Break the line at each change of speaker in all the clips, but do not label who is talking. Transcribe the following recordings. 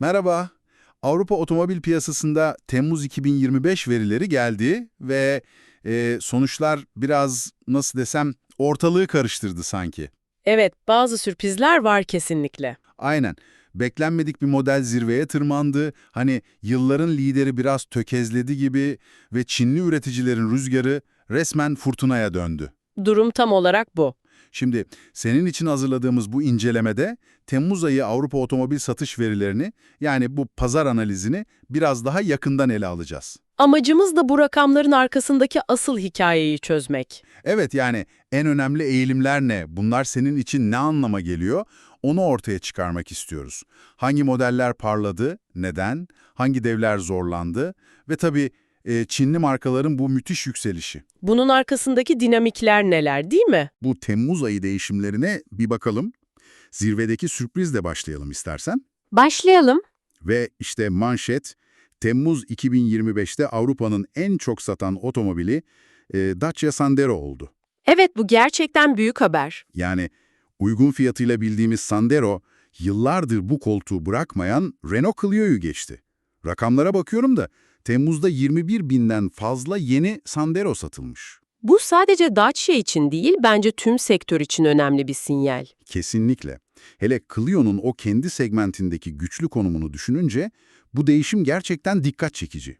Merhaba. Avrupa otomobil piyasasında Temmuz 2025 verileri geldi ve e, sonuçlar biraz nasıl desem ortalığı karıştırdı sanki.
Evet, bazı sürprizler var kesinlikle.
Aynen. Beklenmedik bir model zirveye tırmandı. Hani yılların lideri biraz tökezledi gibi ve Çinli üreticilerin rüzgarı resmen fırtınaya döndü.
Durum tam olarak bu.
Şimdi senin için hazırladığımız bu incelemede Temmuz ayı Avrupa otomobil satış verilerini yani bu pazar analizini biraz daha yakından ele alacağız.
Amacımız da bu rakamların arkasındaki asıl hikayeyi çözmek.
Evet yani en önemli eğilimler ne? Bunlar senin için ne anlama geliyor? Onu ortaya çıkarmak istiyoruz. Hangi modeller parladı? Neden? Hangi devler zorlandı? Ve tabii e, Çinli markaların bu müthiş yükselişi.
Bunun arkasındaki dinamikler neler değil mi?
Bu Temmuz ayı değişimlerine bir bakalım. Zirvedeki sürprizle başlayalım istersen.
Başlayalım.
Ve işte manşet, Temmuz 2025'te Avrupa'nın en çok satan otomobili e, Dacia Sandero oldu.
Evet, bu gerçekten büyük haber.
Yani uygun fiyatıyla bildiğimiz Sandero, yıllardır bu koltuğu bırakmayan Renault Clio'yu geçti. Rakamlara bakıyorum da Temmuz'da 21 binden fazla yeni Sandero satılmış.
Bu sadece Dacia için değil, bence tüm sektör için önemli bir sinyal.
Kesinlikle. Hele Clio'nun o kendi segmentindeki güçlü konumunu düşününce bu değişim gerçekten dikkat çekici.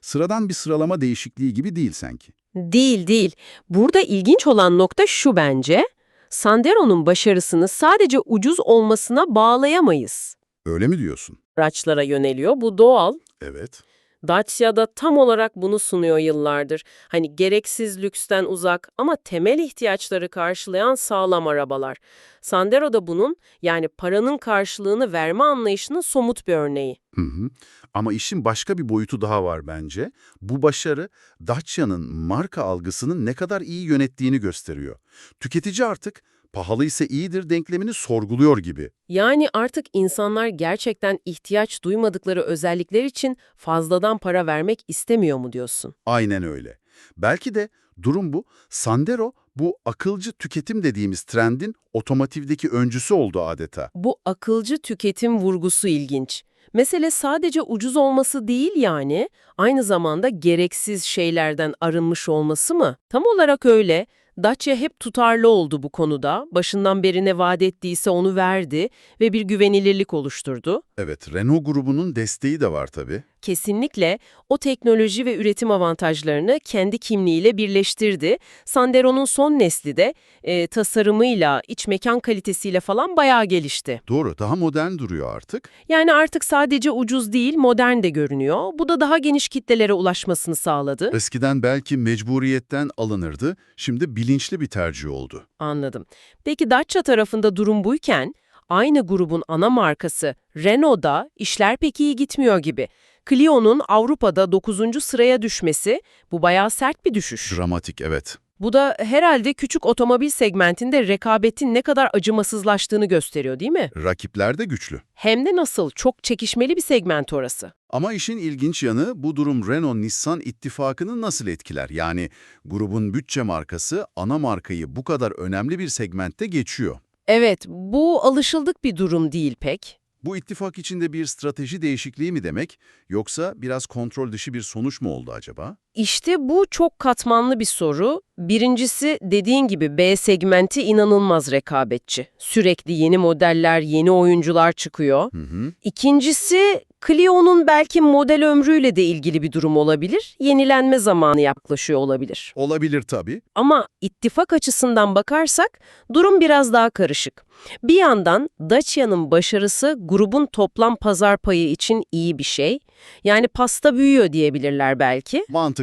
Sıradan bir sıralama değişikliği gibi değil sanki.
Değil değil. Burada ilginç olan nokta şu bence. Sandero'nun başarısını sadece ucuz olmasına bağlayamayız.
Öyle mi diyorsun?
Araçlara yöneliyor, bu doğal.
Evet.
Dacia da tam olarak bunu sunuyor yıllardır. Hani gereksiz lüksten uzak ama temel ihtiyaçları karşılayan sağlam arabalar. Sandero da bunun yani paranın karşılığını verme anlayışının somut bir örneği.
Hı hı. Ama işin başka bir boyutu daha var bence. Bu başarı Dacia'nın marka algısını ne kadar iyi yönettiğini gösteriyor. Tüketici artık pahalıysa iyidir denklemini sorguluyor gibi.
Yani artık insanlar gerçekten ihtiyaç duymadıkları özellikler için fazladan para vermek istemiyor mu diyorsun?
Aynen öyle. Belki de durum bu. Sandero bu akılcı tüketim dediğimiz trendin otomotivdeki öncüsü oldu adeta.
Bu akılcı tüketim vurgusu ilginç. Mesele sadece ucuz olması değil yani, aynı zamanda gereksiz şeylerden arınmış olması mı? Tam olarak öyle. Dacia hep tutarlı oldu bu konuda. Başından beri ne vaat ettiyse onu verdi ve bir güvenilirlik oluşturdu.
Evet, Renault grubunun desteği de var tabii.
Kesinlikle o teknoloji ve üretim avantajlarını kendi kimliğiyle birleştirdi. Sandero'nun son nesli de e, tasarımıyla, iç mekan kalitesiyle falan bayağı gelişti.
Doğru, daha modern duruyor artık.
Yani artık sadece ucuz değil, modern de görünüyor. Bu da daha geniş kitlelere ulaşmasını sağladı.
Eskiden belki mecburiyetten alınırdı, şimdi bilinçli bir tercih oldu.
Anladım. Peki Dacia tarafında durum buyken, aynı grubun ana markası Renault'da işler pek iyi gitmiyor gibi. Clio'nun Avrupa'da 9. sıraya düşmesi, bu bayağı sert bir düşüş.
Dramatik, evet.
Bu da herhalde küçük otomobil segmentinde rekabetin ne kadar acımasızlaştığını gösteriyor değil mi?
Rakipler de güçlü.
Hem de nasıl, çok çekişmeli bir segment orası.
Ama işin ilginç yanı bu durum Renault-Nissan ittifakını nasıl etkiler? Yani grubun bütçe markası ana markayı bu kadar önemli bir segmentte geçiyor.
Evet, bu alışıldık bir durum değil pek.
Bu ittifak içinde bir strateji değişikliği mi demek yoksa biraz kontrol dışı bir sonuç mu oldu acaba?
İşte bu çok katmanlı bir soru. Birincisi dediğin gibi B segmenti inanılmaz rekabetçi. Sürekli yeni modeller, yeni oyuncular çıkıyor.
Hı hı.
İkincisi Clio'nun belki model ömrüyle de ilgili bir durum olabilir. Yenilenme zamanı yaklaşıyor olabilir.
Olabilir tabii.
Ama ittifak açısından bakarsak durum biraz daha karışık. Bir yandan Dacia'nın başarısı grubun toplam pazar payı için iyi bir şey. Yani pasta büyüyor diyebilirler belki.
Mantıklı.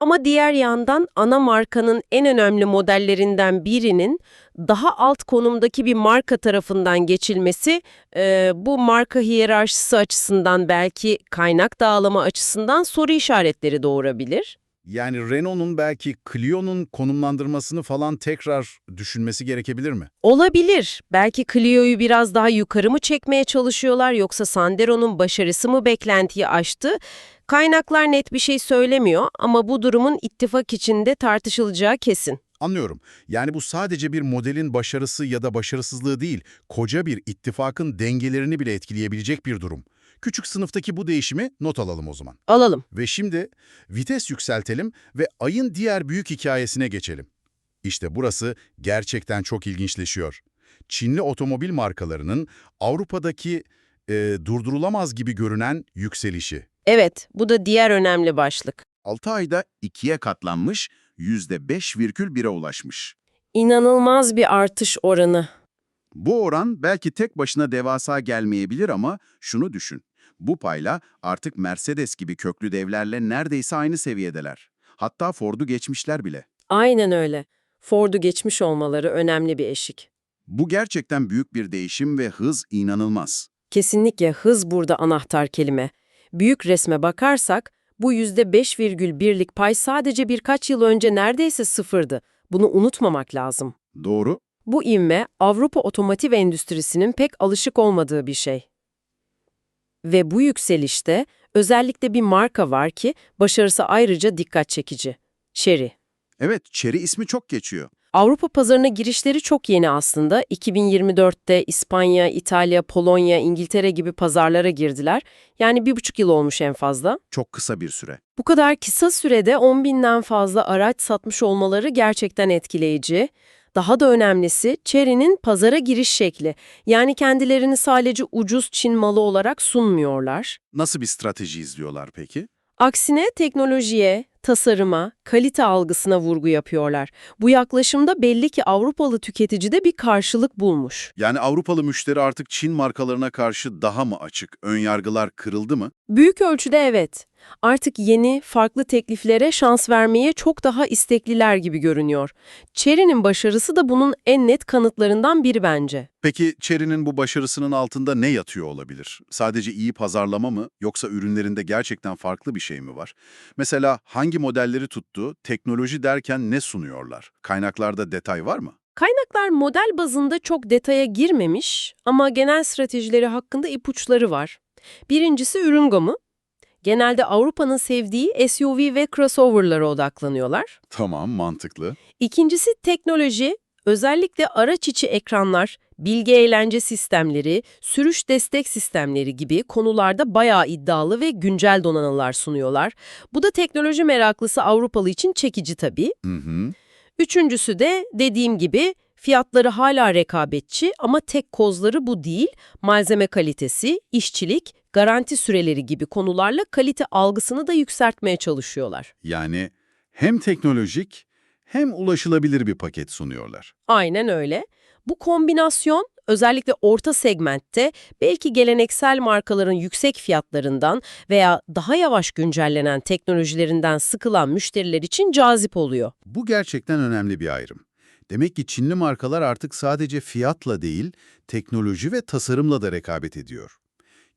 Ama diğer yandan ana markanın en önemli modellerinden birinin daha alt konumdaki bir marka tarafından geçilmesi e, bu marka hiyerarşisi açısından belki kaynak dağılımı açısından soru işaretleri doğurabilir.
Yani Renault'un belki Clio'nun konumlandırmasını falan tekrar düşünmesi gerekebilir mi?
Olabilir. Belki Clio'yu biraz daha yukarı mı çekmeye çalışıyorlar yoksa Sandero'nun başarısı mı beklentiyi aştı? Kaynaklar net bir şey söylemiyor ama bu durumun ittifak içinde tartışılacağı kesin.
Anlıyorum. Yani bu sadece bir modelin başarısı ya da başarısızlığı değil, koca bir ittifakın dengelerini bile etkileyebilecek bir durum. Küçük sınıftaki bu değişimi not alalım o zaman.
Alalım.
Ve şimdi vites yükseltelim ve ayın diğer büyük hikayesine geçelim. İşte burası gerçekten çok ilginçleşiyor. Çinli otomobil markalarının Avrupa'daki e, durdurulamaz gibi görünen yükselişi.
Evet, bu da diğer önemli başlık.
6 ayda ikiye katlanmış, %5,1'e ulaşmış.
İnanılmaz bir artış oranı.
Bu oran belki tek başına devasa gelmeyebilir ama şunu düşün. Bu payla artık Mercedes gibi köklü devlerle neredeyse aynı seviyedeler. Hatta Ford'u geçmişler bile.
Aynen öyle. Ford'u geçmiş olmaları önemli bir eşik.
Bu gerçekten büyük bir değişim ve hız inanılmaz.
Kesinlikle hız burada anahtar kelime. Büyük resme bakarsak bu %5,1'lik pay sadece birkaç yıl önce neredeyse sıfırdı. Bunu unutmamak lazım.
Doğru.
Bu ivme Avrupa otomotiv endüstrisinin pek alışık olmadığı bir şey. Ve bu yükselişte özellikle bir marka var ki başarısı ayrıca dikkat çekici. Chery.
Evet, Chery ismi çok geçiyor.
Avrupa pazarına girişleri çok yeni aslında. 2024'te İspanya, İtalya, Polonya, İngiltere gibi pazarlara girdiler. Yani bir buçuk yıl olmuş en fazla.
Çok kısa bir süre.
Bu kadar kısa sürede 10 binden fazla araç satmış olmaları gerçekten etkileyici. Daha da önemlisi Chery'nin pazara giriş şekli. Yani kendilerini sadece ucuz Çin malı olarak sunmuyorlar.
Nasıl bir strateji izliyorlar peki?
Aksine teknolojiye, tasarıma, kalite algısına vurgu yapıyorlar. Bu yaklaşımda belli ki Avrupalı tüketicide bir karşılık bulmuş.
Yani Avrupalı müşteri artık Çin markalarına karşı daha mı açık? Önyargılar kırıldı mı?
Büyük ölçüde evet. Artık yeni, farklı tekliflere şans vermeye çok daha istekliler gibi görünüyor. Chery'nin başarısı da bunun en net kanıtlarından biri bence.
Peki Chery'nin bu başarısının altında ne yatıyor olabilir? Sadece iyi pazarlama mı yoksa ürünlerinde gerçekten farklı bir şey mi var? Mesela hangi modelleri tuttu, teknoloji derken ne sunuyorlar? Kaynaklarda detay var mı?
Kaynaklar model bazında çok detaya girmemiş ama genel stratejileri hakkında ipuçları var. Birincisi ürün gamı. Genelde Avrupa'nın sevdiği SUV ve crossover'lara odaklanıyorlar.
Tamam, mantıklı.
İkincisi teknoloji, özellikle araç içi ekranlar, bilgi eğlence sistemleri, sürüş destek sistemleri gibi konularda bayağı iddialı ve güncel donanımlar sunuyorlar. Bu da teknoloji meraklısı Avrupalı için çekici tabii.
Hı hı.
Üçüncüsü de dediğim gibi fiyatları hala rekabetçi ama tek kozları bu değil. Malzeme kalitesi, işçilik, garanti süreleri gibi konularla kalite algısını da yükseltmeye çalışıyorlar.
Yani hem teknolojik hem ulaşılabilir bir paket sunuyorlar.
Aynen öyle. Bu kombinasyon özellikle orta segmentte belki geleneksel markaların yüksek fiyatlarından veya daha yavaş güncellenen teknolojilerinden sıkılan müşteriler için cazip oluyor.
Bu gerçekten önemli bir ayrım. Demek ki Çinli markalar artık sadece fiyatla değil, teknoloji ve tasarımla da rekabet ediyor.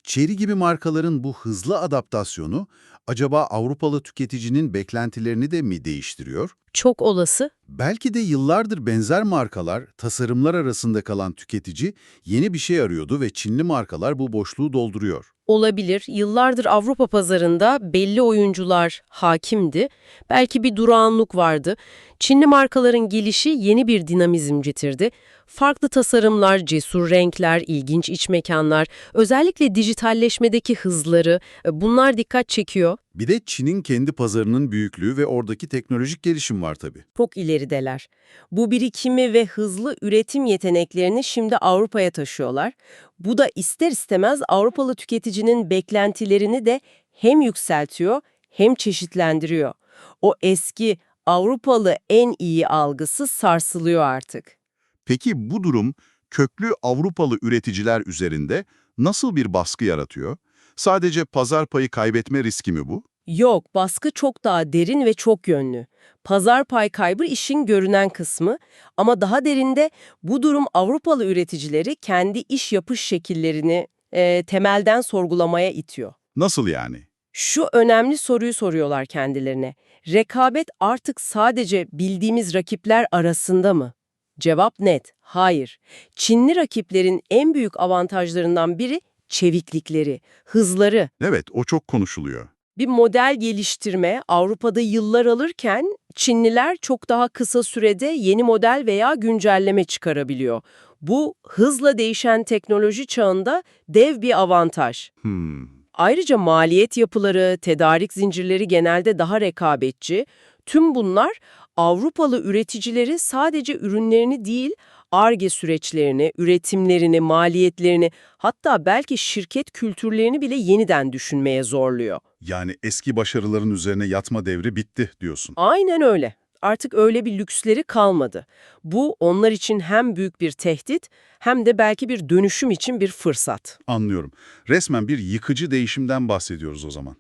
Chery gibi markaların bu hızlı adaptasyonu acaba Avrupalı tüketicinin beklentilerini de mi değiştiriyor?
Çok olası.
Belki de yıllardır benzer markalar, tasarımlar arasında kalan tüketici yeni bir şey arıyordu ve Çinli markalar bu boşluğu dolduruyor.
Olabilir. Yıllardır Avrupa pazarında belli oyuncular hakimdi. Belki bir durağanlık vardı. Çinli markaların gelişi yeni bir dinamizm getirdi. Farklı tasarımlar, cesur renkler, ilginç iç mekanlar, özellikle dijitalleşmedeki hızları e, bunlar dikkat çekiyor.
Bir de Çin'in kendi pazarının büyüklüğü ve oradaki teknolojik gelişim var tabii.
Çok ilerideler. Bu birikimi ve hızlı üretim yeteneklerini şimdi Avrupa'ya taşıyorlar. Bu da ister istemez Avrupalı tüketicinin beklentilerini de hem yükseltiyor hem çeşitlendiriyor. O eski Avrupalı en iyi algısı sarsılıyor artık.
Peki bu durum köklü Avrupalı üreticiler üzerinde nasıl bir baskı yaratıyor? Sadece pazar payı kaybetme riski mi bu?
Yok, baskı çok daha derin ve çok yönlü. Pazar pay kaybı işin görünen kısmı ama daha derinde bu durum Avrupalı üreticileri kendi iş yapış şekillerini e, temelden sorgulamaya itiyor.
Nasıl yani?
Şu önemli soruyu soruyorlar kendilerine. Rekabet artık sadece bildiğimiz rakipler arasında mı? Cevap net, hayır. Çinli rakiplerin en büyük avantajlarından biri çeviklikleri, hızları.
Evet, o çok konuşuluyor.
Bir model geliştirme Avrupa'da yıllar alırken Çinliler çok daha kısa sürede yeni model veya güncelleme çıkarabiliyor. Bu hızla değişen teknoloji çağında dev bir avantaj.
Hmm,
Ayrıca maliyet yapıları, tedarik zincirleri genelde daha rekabetçi. Tüm bunlar Avrupalı üreticileri sadece ürünlerini değil, ARGE süreçlerini, üretimlerini, maliyetlerini, hatta belki şirket kültürlerini bile yeniden düşünmeye zorluyor.
Yani eski başarıların üzerine yatma devri bitti diyorsun.
Aynen öyle. Artık öyle bir lüksleri kalmadı. Bu onlar için hem büyük bir tehdit hem de belki bir dönüşüm için bir fırsat.
Anlıyorum. Resmen bir yıkıcı değişimden bahsediyoruz o zaman.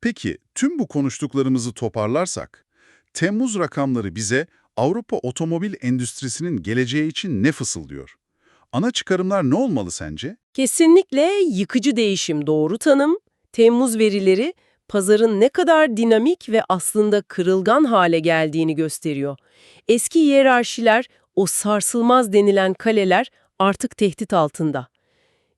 Peki tüm bu konuştuklarımızı toparlarsak, Temmuz rakamları bize Avrupa otomobil endüstrisinin geleceği için ne fısıldıyor? Ana çıkarımlar ne olmalı sence?
Kesinlikle yıkıcı değişim doğru tanım. Temmuz verileri pazarın ne kadar dinamik ve aslında kırılgan hale geldiğini gösteriyor. Eski hiyerarşiler, o sarsılmaz denilen kaleler artık tehdit altında.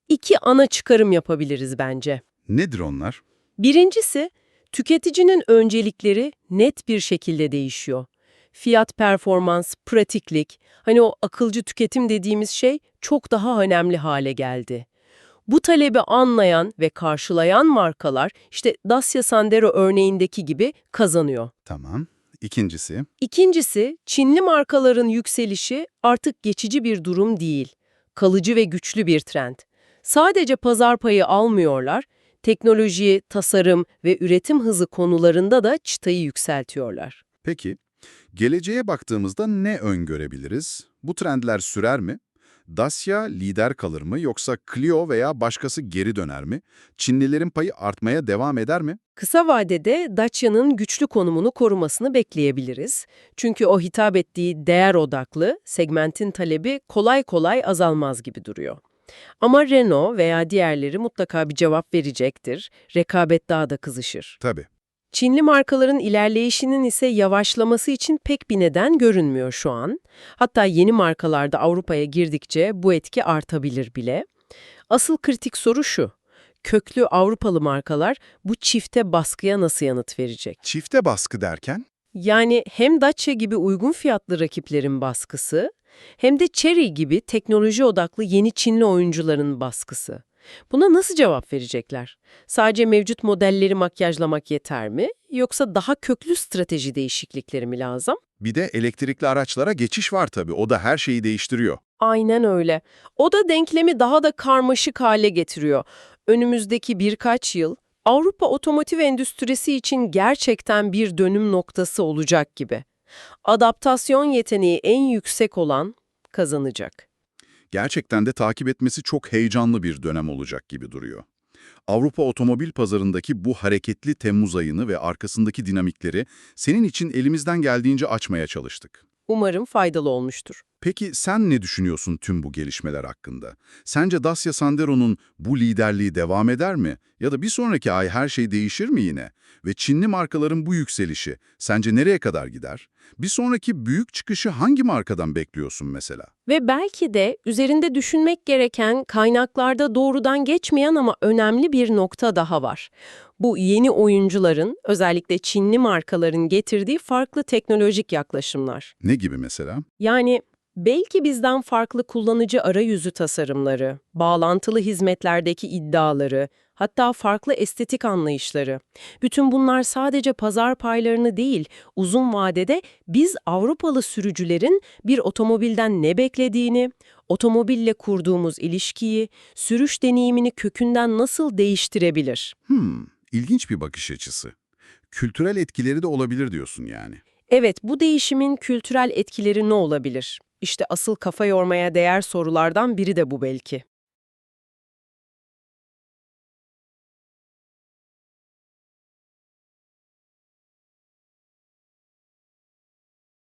İki ana çıkarım yapabiliriz bence.
Nedir onlar?
Birincisi, tüketicinin öncelikleri net bir şekilde değişiyor. Fiyat performans, pratiklik, hani o akılcı tüketim dediğimiz şey çok daha önemli hale geldi. Bu talebi anlayan ve karşılayan markalar işte Dacia Sandero örneğindeki gibi kazanıyor.
Tamam. İkincisi,
İkincisi, Çinli markaların yükselişi artık geçici bir durum değil, kalıcı ve güçlü bir trend. Sadece pazar payı almıyorlar, teknoloji, tasarım ve üretim hızı konularında da çıtayı yükseltiyorlar.
peki geleceğe baktığımızda ne öngörebiliriz? Bu trendler sürer mi? Dacia lider kalır mı yoksa Clio veya başkası geri döner mi? Çinlilerin payı artmaya devam eder mi?
Kısa vadede Dacia'nın güçlü konumunu korumasını bekleyebiliriz. Çünkü o hitap ettiği değer odaklı segmentin talebi kolay kolay azalmaz gibi duruyor. Ama Renault veya diğerleri mutlaka bir cevap verecektir. Rekabet daha da kızışır.
Tabii.
Çinli markaların ilerleyişinin ise yavaşlaması için pek bir neden görünmüyor şu an. Hatta yeni markalarda Avrupa'ya girdikçe bu etki artabilir bile. Asıl kritik soru şu. Köklü Avrupalı markalar bu çifte baskıya nasıl yanıt verecek?
Çifte baskı derken?
Yani hem Dacia gibi uygun fiyatlı rakiplerin baskısı, hem de Chery gibi teknoloji odaklı yeni Çinli oyuncuların baskısı. Buna nasıl cevap verecekler? Sadece mevcut modelleri makyajlamak yeter mi? Yoksa daha köklü strateji değişiklikleri mi lazım?
Bir de elektrikli araçlara geçiş var tabii. O da her şeyi değiştiriyor.
Aynen öyle. O da denklemi daha da karmaşık hale getiriyor. Önümüzdeki birkaç yıl Avrupa otomotiv endüstrisi için gerçekten bir dönüm noktası olacak gibi. Adaptasyon yeteneği en yüksek olan kazanacak.
Gerçekten de takip etmesi çok heyecanlı bir dönem olacak gibi duruyor. Avrupa otomobil pazarındaki bu hareketli Temmuz ayını ve arkasındaki dinamikleri senin için elimizden geldiğince açmaya çalıştık.
Umarım faydalı olmuştur.
Peki sen ne düşünüyorsun tüm bu gelişmeler hakkında? Sence Dacia Sandero'nun bu liderliği devam eder mi? Ya da bir sonraki ay her şey değişir mi yine? Ve Çinli markaların bu yükselişi sence nereye kadar gider? Bir sonraki büyük çıkışı hangi markadan bekliyorsun mesela?
Ve belki de üzerinde düşünmek gereken kaynaklarda doğrudan geçmeyen ama önemli bir nokta daha var. Bu yeni oyuncuların, özellikle Çinli markaların getirdiği farklı teknolojik yaklaşımlar.
Ne gibi mesela?
Yani belki bizden farklı kullanıcı arayüzü tasarımları, bağlantılı hizmetlerdeki iddiaları, hatta farklı estetik anlayışları. Bütün bunlar sadece pazar paylarını değil, uzun vadede biz Avrupalı sürücülerin bir otomobilden ne beklediğini, otomobille kurduğumuz ilişkiyi, sürüş deneyimini kökünden nasıl değiştirebilir?
Hmm, ilginç bir bakış açısı. Kültürel etkileri de olabilir diyorsun yani.
Evet, bu değişimin kültürel etkileri ne olabilir? İşte asıl kafa yormaya değer sorulardan biri de bu belki.